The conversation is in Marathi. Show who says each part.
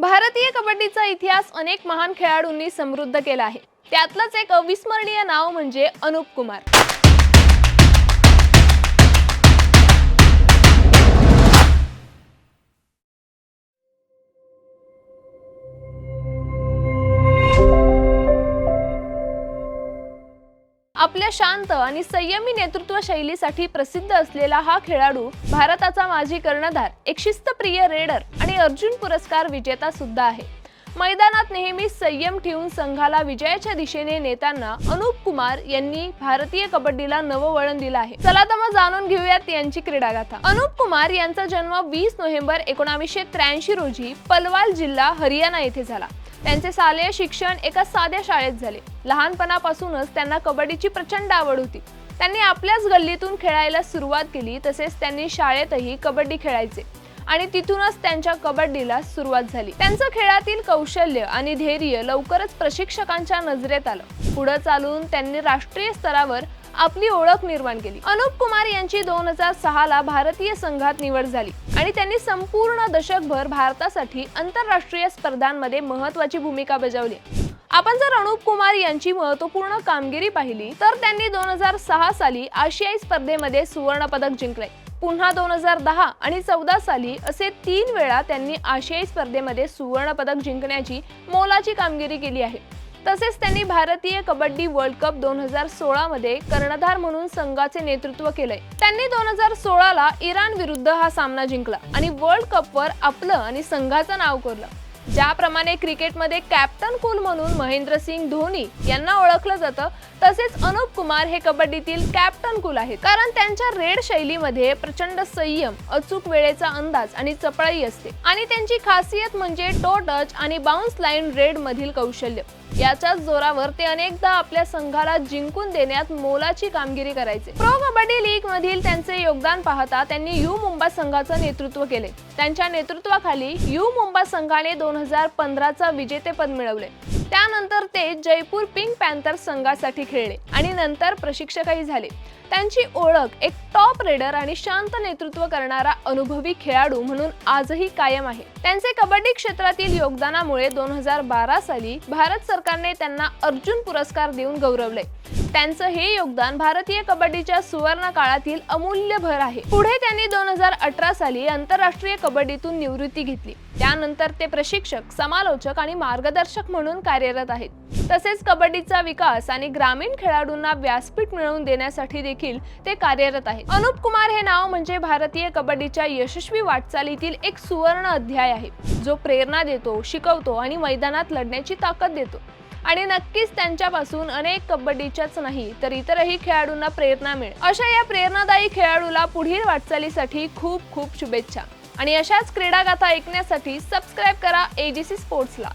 Speaker 1: भारतीय कबड्डीचा इतिहास अनेक महान खेळाडूंनी समृद्ध केला आहे. त्यातलंच एक अविस्मरणीय नाव म्हणजे अनुप कुमार. आपल्या शांत आणि संयमी नेतृत्व शैलीसाठी प्रसिद्ध असलेला हा खेळाडू भारताचा माजी कर्णधार एक शिस्तप्रिय रेडर. आणि अर्जुन पुरस्कार विजेता सुद्धा आहे. मैदानात नेहमी संयम ठेवून संघाला विजयाच्या दिशेने नेताना अनुप कुमार यांनी भारतीय कबड्डीला नवं वळण दिलं आहे. चला तर मग जाणून घेऊयात यांची क्रीडागाथा. अनुप कुमार यांचा जन्म वीस नोव्हेंबर एकोणावीसशे त्र्याऐंशी रोजी पलवाल जिल्हा हरियाणा येथे झाला. त्यांचे शालेय शिक्षण एका साध्या शाळेत झाले. लहानपणापासूनच त्यांना कबड्डीची प्रचंड आवड होती. त्यांनी आपल्याच गल्लीतून खेळायला सुरुवात केली तसेच त्यांनी शाळेतही कबड्डी खेळायचे. आणि तिथूनच त्यांच्या कबड्डीला सुरुवात झाली. त्यांचं खेळातील कौशल्य आणि धैर्य लवकरच प्रशिक्षकांच्या नजरेत आलं. पुढे चालून त्यांनी राष्ट्रीय स्तरावर आपली ओळख निर्माण केली. अनुप कुमार यांची दोन हजार सहा ला भारतीय संघात निवड झाली आणि त्यांनी संपूर्ण दशकभर भारतासाठी आंतरराष्ट्रीय स्पर्धांमध्ये महत्वाची भूमिका बजावली. आपण जर अनुप कुमार यांची महत्त्वपूर्ण कामगिरी पाहिली तर त्यांनी दोन हजार सहा साली आशियाई स्पर्धेमध्ये सुवर्ण पदक जिंकले. पुन्हा दोन हजार दहा आणि चौदा साली असे तीन वेळा त्यांनी आशियाई स्पर्धेमध्ये सुवर्ण पदक जिंकण्याची मोलाची कामगिरी केली आहे. तसेच त्यांनी भारतीय कबड्डी वर्ल्ड कप दोन हजार सोळा मध्ये कर्णधार म्हणून संघाचे नेतृत्व केलंय. त्यांनी दोन हजार सोळा ला इराण विरुद्ध हा सामना जिंकला आणि वर्ल्ड कपवर आपलं आणि संघाचं नाव कोरलं. ज्याप्रमाणे क्रिकेटमध्ये कॅप्टन कूल म्हणून महेंद्रसिंग धोनी यांना ओळखलं जातं तसेच अनुप कुमार हे कबड्डीतील कॅप्टन कूल आहेत. कारण त्यांच्या रेड शैलीमध्ये प्रचंड संयम अचूक वेळेचा अंदाज आणि चपळाई असते. आणि त्यांची खासियत म्हणजे टो टच आणि बाउन्स लाईन रेड मधील कौशल्य. याच्याच जोरावर ते अनेकदा आपल्या संघाला जिंकून देण्यात मोलाची कामगिरी करायचे. प्रो कबड्डी लीग मधील त्यांचे योगदान पाहता त्यांनी यू मुंबा संघाचं नेतृत्व केले. त्यांच्या नेतृत्वाखाली यू मुंबा संघाने दोन हजार पंधराचा विजेतेपद मिळवले. त्यानंतर ते जयपूर पिंक पॅन्थर संघासाठी खेळले आणि नंतर प्रशिक्षकही झाले. त्यांची ओळख एक टॉप रेडर आणि शांत नेतृत्व करणारा अनुभवी खेळाडू म्हणून आजही कायम आहे. त्यांचे कबड्डी क्षेत्रातील योगदानामुळे दोन हजार बारा साली भारत सरकारने त्यांना अर्जुन पुरस्कार देऊन गौरवले. त्यांचं हे योगदान भारतीय कबड्डीच्या सुवर्ण काळातील अमूल्य भर आहे. पुढे त्यांनी दोन हजार अठरा साली आंतरराष्ट्रीय कबड्डीतून निवृत्ती घेतली. त्यानंतर ते प्रशिक्षक समालोचक आणि मार्गदर्शक म्हणून कार्यरत आहेत. तसेच कबड्डीचा विकास आणि ग्रामीण खेळाडूंना व्यासपीठ मिळवून देण्यासाठी देखील ते कार्यरत आहेत. अनुप कुमार हे नाव म्हणजे भारतीय कबड्डीच्या यशस्वी वाटचालीतील एक सुवर्ण अध्याय आहे. जो प्रेरणा देतो शिकवतो आणि मैदानात लढण्याची ताकद देतो. आणि नक्कीच त्यांच्यापासून अनेक कबड्डीच्याच नाही तर इतरही खेळाडूंना प्रेरणा मिळेल. अशा या प्रेरणादायी खेळाडूला पुढील वाटचालीसाठी खूप खूप शुभेच्छा. आणि अशाच क्रीडागाथा ऐकण्यासाठी सबस्क्राईब करा एजीसी स्पोर्ट्सला